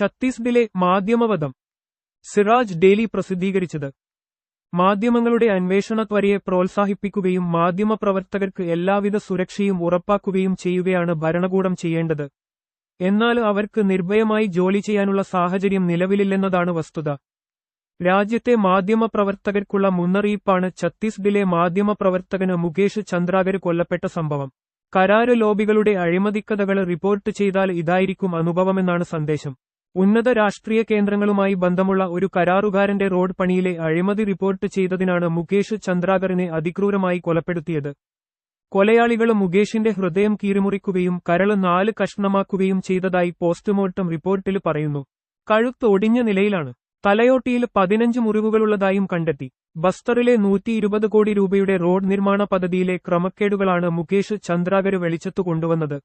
ഛത്തീസ്ഗഡിലെ മാധ്യമവധം സിറാജ് ഡെയിലി പ്രസിദ്ധീകരിച്ചത്. മാധ്യമങ്ങളുടെ അന്വേഷണ ത്വരയെ പ്രോത്സാഹിപ്പിക്കുകയും മാധ്യമപ്രവർത്തകർക്ക് എല്ലാവിധ സുരക്ഷയും ഉറപ്പാക്കുകയും ചെയ്യുകയാണ് ഭരണകൂടം ചെയ്യേണ്ടത്. എന്നാൽ അവർക്ക് നിർഭയമായി ജോലി ചെയ്യാനുള്ള സാഹചര്യം നിലവിലില്ലെന്നതാണ് വസ്തുത. രാജ്യത്തെ മാധ്യമപ്രവർത്തകർക്കുള്ള മുന്നറിയിപ്പാണ് ഛത്തീസ്ഗഡിലെ മാധ്യമപ്രവർത്തകന് മുകേഷ് ചന്ദ്രാകർ കൊല്ലപ്പെട്ട സംഭവം. കരാര് ലോബികളുടെ അഴിമതിക്കഥകൾ റിപ്പോർട്ട് ചെയ്താൽ ഇതായിരിക്കും അനുഭവമെന്നാണ് സന്ദേശം. ഉന്നത രാഷ്ട്രീയ കേന്ദ്രങ്ങളുമായി ബന്ധമുള്ള ഒരു കരാറുകാരന്റെ റോഡ് പണിയിലെ അഴിമതി റിപ്പോർട്ട് ചെയ്തതിനാണ് മുകേഷ് ചന്ദ്രാകറിനെ അതിക്രൂരമായി കൊലപ്പെടുത്തിയത്. കൊലയാളികൾ മുകേഷിന്റെ ഹൃദയം കീറിമുറിക്കുകയും കരൾ നാല് കഷ്ണമാക്കുകയും ചെയ്തതായി പോസ്റ്റ്മോർട്ടം റിപ്പോർട്ടിൽ പറയുന്നു. കഴുത്ത് ഒടിഞ്ഞ നിലയിലാണ്. തലയോട്ടിയിൽ പതിനഞ്ച് മുറിവുകളുള്ളതായും കണ്ടെത്തി. ബസ്തറിലെ നൂറ്റി ഇരുപത് കോടി രൂപയുടെ റോഡ് നിർമ്മാണ പദ്ധതിയിലെ ക്രമക്കേടുകളാണ് മുകേഷ് ചന്ദ്രാകര് വെളിച്ചത്തു കൊണ്ടുവന്നത്.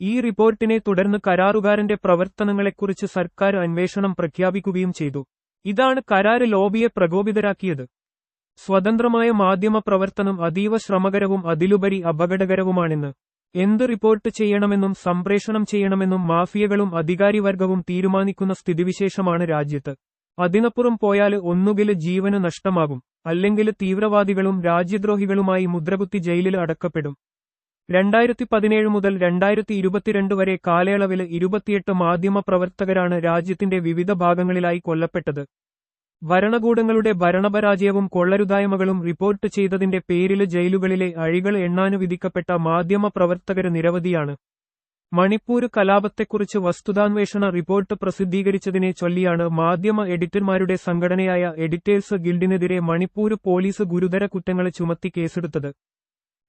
ഈ റിപ്പോർട്ടിനെ തുടർന്ന് കരാറുകാരന്റെ പ്രവർത്തനങ്ങളെക്കുറിച്ച് സർക്കാർ അന്വേഷണം പ്രഖ്യാപിക്കുകയും ചെയ്തു. ഇതാണ് കരാറ് ലോബിയെ പ്രകോപിതരാക്കിയത്. സ്വതന്ത്രമായ മാധ്യമ പ്രവർത്തനം അതീവ ശ്രമകരവും അതിലുപരി അപകടകരവുമാണെന്ന്. എന്ത് റിപ്പോർട്ട് ചെയ്യണമെന്നും സംപ്രേഷണം ചെയ്യണമെന്നും മാഫിയകളും അധികാരിവർഗവും തീരുമാനിക്കുന്ന സ്ഥിതിവിശേഷമാണ് രാജ്യത്ത്. അതിനപ്പുറം പോയാൽ ഒന്നുകിൽ ജീവന് നഷ്ടമാകും അല്ലെങ്കിൽ തീവ്രവാദികളും രാജ്യദ്രോഹികളുമായി മുദ്രകുത്തി ജയിലിൽ അടക്കപ്പെടും. രണ്ടായിരത്തി പതിനേഴ് മുതൽ രണ്ടായിരത്തി ഇരുപത്തിരണ്ട് വരെ കാലയളവിൽ ഇരുപത്തിയെട്ട് മാധ്യമപ്രവർത്തകരാണ് രാജ്യത്തിന്റെ വിവിധ ഭാഗങ്ങളിലായി കൊല്ലപ്പെട്ടത്. ഭരണകൂടങ്ങളുടെ ഭരണപരാജയവും കൊള്ളരുതായ്മകളും റിപ്പോർട്ട് ചെയ്തതിന്റെ പേരിൽ ജയിലുകളിലെ അഴികൾ എണ്ണാനു വിധിക്കപ്പെട്ട നിരവധിയാണ്. മണിപ്പൂർ കലാപത്തെക്കുറിച്ച് വസ്തുതാന്വേഷണ റിപ്പോർട്ട് പ്രസിദ്ധീകരിച്ചതിനെ ചൊല്ലിയാണ് മാധ്യമ എഡിറ്റർമാരുടെ സംഘടനയായ എഡിറ്റേഴ്സ് ഗിൽഡിനെതിരെ മണിപ്പൂർ പോലീസ് ഗുരുതര കുറ്റങ്ങൾ ചുമത്തി കേസെടുത്തത്.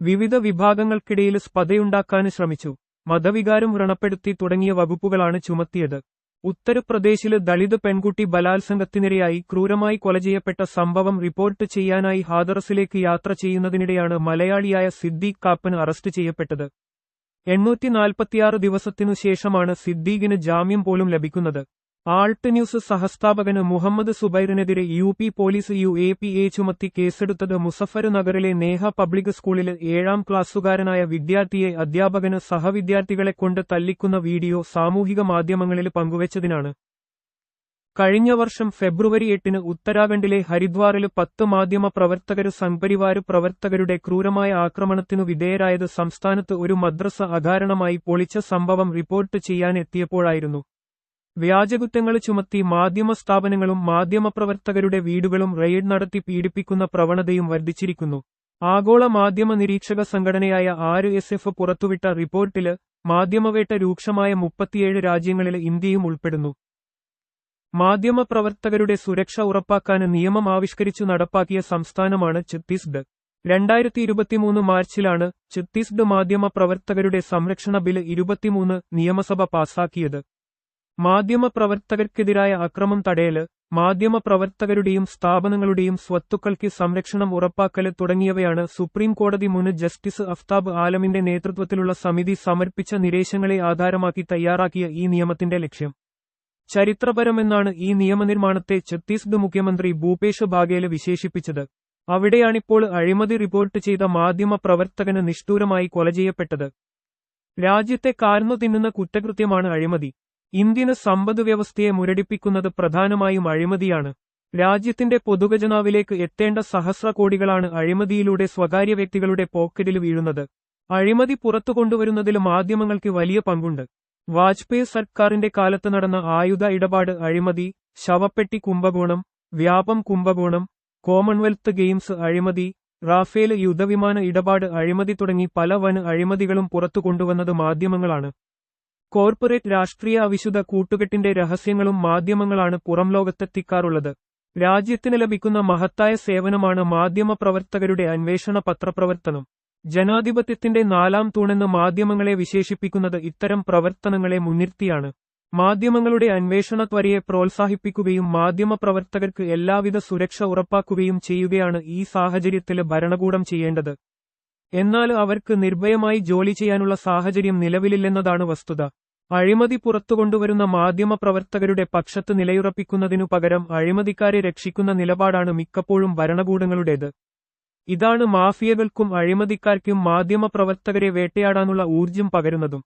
വിവിധ വിഭാഗങ്ങൾക്കിടയിൽ സ്പതയുണ്ടാക്കാൻ ശ്രമിച്ചു. മതവികാരം വ്രണപ്പെടുത്തി തുടങ്ങിയ വകുപ്പുകളാണ് ചുമത്തിയത്. ഉത്തർപ്രദേശിൽ ദളിത് പെൺകുട്ടി ബലാത്സംഗത്തിനിരയായി ക്രൂരമായി കൊല ചെയ്യപ്പെട്ട സംഭവം റിപ്പോർട്ട് ചെയ്യാനായി ഹാദറസിലേക്ക് യാത്ര ചെയ്യുന്നതിനിടെയാണ് മലയാളിയായ സിദ്ദീഖ് കാപ്പൻ അറസ്റ്റ് ചെയ്യപ്പെട്ടത്. എണ്ണൂറ്റി നാൽപ്പത്തിയാറ് ദിവസത്തിനു ശേഷമാണ് സിദ്ദീഖിന് ജാമ്യം പോലും ലഭിക്കുന്നത്. ആൾട്ട് ന്യൂസ് സഹസ്ഥാപകന് Muhammad സുബൈറിനെതിരെ U P police U A P A ചുമത്തി കേസെടുത്തത് മുസഫർ നഗറിലെ നേഹ പബ്ലിക് സ്കൂളിലെ ഏഴാം ക്ലാസ്സുകാരനായ വിദ്യാർത്ഥിയെ അധ്യാപകന് സഹവിദ്യാർത്ഥികളെ കൊണ്ട് തല്ലിക്കുന്ന വീഡിയോ സാമൂഹിക മാധ്യമങ്ങളിൽ പങ്കുവച്ചതിനാണ്. കഴിഞ്ഞ വർഷം ഫെബ്രുവരി എട്ടിന് ഉത്തരാഖണ്ഡിലെ ഹരിദ്വാറിൽ പത്ത് മാധ്യമ പ്രവർത്തകര് സംപരിവാര പ്രവർത്തകരുടെ ക്രൂരമായ ആക്രമണത്തിനു വിധേയരായത് സംസ്ഥാനത്ത് ഒരു മദ്രസ അകാരണമായി പൊളിച്ച സംഭവം റിപ്പോർട്ട് ചെയ്യാനെത്തിയപ്പോഴായിരുന്നു. വ്യാജകുറ്റങ്ങൾ ചുമത്തി മാധ്യമ സ്ഥാപനങ്ങളും മാധ്യമപ്രവർത്തകരുടെ വീടുകളും റെയ്ഡ് നടത്തി പീഡിപ്പിക്കുന്ന പ്രവണതയും വർദ്ധിച്ചിരിക്കുന്നു. ആഗോള മാധ്യമ നിരീക്ഷക സംഘടനയായ ആര് എസ് എഫ് പുറത്തുവിട്ട റിപ്പോർട്ടിൽ മാധ്യമവേട്ട രൂക്ഷമായ മുപ്പത്തിയേഴ് രാജ്യങ്ങളിൽ ഇന്ത്യയും ഉൾപ്പെടുന്നു. മാധ്യമപ്രവർത്തകരുടെ സുരക്ഷ ഉറപ്പാക്കാൻ നിയമം ആവിഷ്കരിച്ചു നടപ്പാക്കിയ സംസ്ഥാനമാണ് ഛത്തീസ്ഗഡ്. രണ്ടായിരത്തി ഇരുപത്തിമൂന്ന് മാർച്ചിലാണ് ഛത്തീസ്ഗഡ് മാധ്യമ പ്രവർത്തകരുടെ സംരക്ഷണ ബിൽ ഇരുപത്തിമൂന്ന് നിയമസഭ പാസാക്കിയത്. മാധ്യമപ്രവർത്തകർക്കെതിരായ അക്രമം തടയൽ മാധ്യമപ്രവർത്തകരുടെയും സ്ഥാപനങ്ങളുടെയും സ്വത്തുക്കൾക്ക് സംരക്ഷണം ഉറപ്പാക്കൽ തുടങ്ങിയവയാണ് സുപ്രീം കോടതി മുൻ ജസ്റ്റിസ് അഫ്താബ് ആലമിന്റെ നേതൃത്വത്തിലുള്ള സമിതി സമർപ്പിച്ച നിരീക്ഷങ്ങളെ ആധാരമാക്കി തയ്യാറാക്കിയ ഈ നിയമത്തിന്റെ ലക്ഷ്യം. ചരിത്രപരമെന്നാണ് ഈ നിയമനിർമ്മാണത്തെ ഛത്തീസ്ഗഡ് മുഖ്യമന്ത്രി ഭൂപേഷ് ബാഗേൽ വിശേഷിപ്പിച്ചത്. അവിടെയാണിപ്പോൾ അഴിമതി റിപ്പോർട്ട് ചെയ്ത മാധ്യമ പ്രവർത്തകന് നിഷ്ഠൂരമായി കൊല ചെയ്യപ്പെട്ടത്. രാജ്യത്തെ കാർന്നു തിന്നുന്ന കുറ്റകൃത്യമാണ് അഴിമതി. ഇന്ത്യന് സമ്പദ് വ്യവസ്ഥയെ മുരടിപ്പിക്കുന്നത് പ്രധാനമായും അഴിമതിയാണ്. രാജ്യത്തിന്റെ പൊതുഖജനാവിലേക്ക് എത്തേണ്ട സഹസ്ര കോടികളാണ് അഴിമതിയിലൂടെ സ്വകാര്യ വ്യക്തികളുടെ പോക്കറ്റിൽ വീഴുന്നത്. അഴിമതി പുറത്തു കൊണ്ടുവരുന്നതിൽ മാധ്യമങ്ങൾക്ക് വലിയ പങ്കുണ്ട്. വാജ്പേയി സർക്കാരിന്റെ കാലത്ത് നടന്ന ആയുധ ഇടപാട് അഴിമതി ശവപ്പെട്ടി കുംഭകോണം വ്യാപം കുംഭകോണം കോമൺവെൽത്ത് ഗെയിംസ് അഴിമതി റാഫേൽ യുദ്ധവിമാന ഇടപാട് അഴിമതി തുടങ്ങി പല വൻ അഴിമതികളും പുറത്തു കൊണ്ടുവന്നത് മാധ്യമങ്ങളാണ്. കോർപ്പറേറ്റ് രാഷ്ട്രീയ അവിശുദ്ധ കൂട്ടുകെട്ടിന്റെ രഹസ്യങ്ങളും മാധ്യമങ്ങളാണ് പുറം ലോകത്തെത്തിക്കാറുള്ളത്. രാജ്യത്തിന് ലഭിക്കുന്ന മഹത്തായ സേവനമാണ് മാധ്യമപ്രവർത്തകരുടെ അന്വേഷണ പത്രപ്രവർത്തനം. ജനാധിപത്യത്തിന്റെ നാലാം തൂണെന്ന് മാധ്യമങ്ങളെ വിശേഷിപ്പിക്കുന്നത് ഇത്തരം പ്രവർത്തനങ്ങളെ മുൻനിർത്തിയാണ്. മാധ്യമങ്ങളുടെ അന്വേഷണ ത്വരയെ പ്രോത്സാഹിപ്പിക്കുകയും മാധ്യമപ്രവർത്തകർക്ക് എല്ലാവിധ സുരക്ഷ ഉറപ്പാക്കുകയും ചെയ്യുകയാണ് ഈ സാഹചര്യത്തിൽ ഭരണകൂടം ചെയ്യേണ്ടത്. എന്നാൽ അവർക്ക് നിർഭയമായി ജോലി ചെയ്യാനുള്ള സാഹചര്യം നിലവിലില്ലെന്നതാണ് വസ്തുത. അഴിമതി പുറത്തുകൊണ്ടുവരുന്ന മാധ്യമപ്രവർത്തകരുടെ പക്ഷത്ത് നിലയുറപ്പിക്കുന്നതിനു പകരം അഴിമതിക്കാരെ രക്ഷിക്കുന്ന നിലപാടാണ് മിക്കപ്പോഴും ഭരണകൂടങ്ങളുടേത്. ഇതാണ് മാഫിയകൾക്കും അഴിമതിക്കാർക്കും മാധ്യമപ്രവർത്തകരെ വേട്ടയാടാനുള്ള ഊർജം പകരുന്നതും.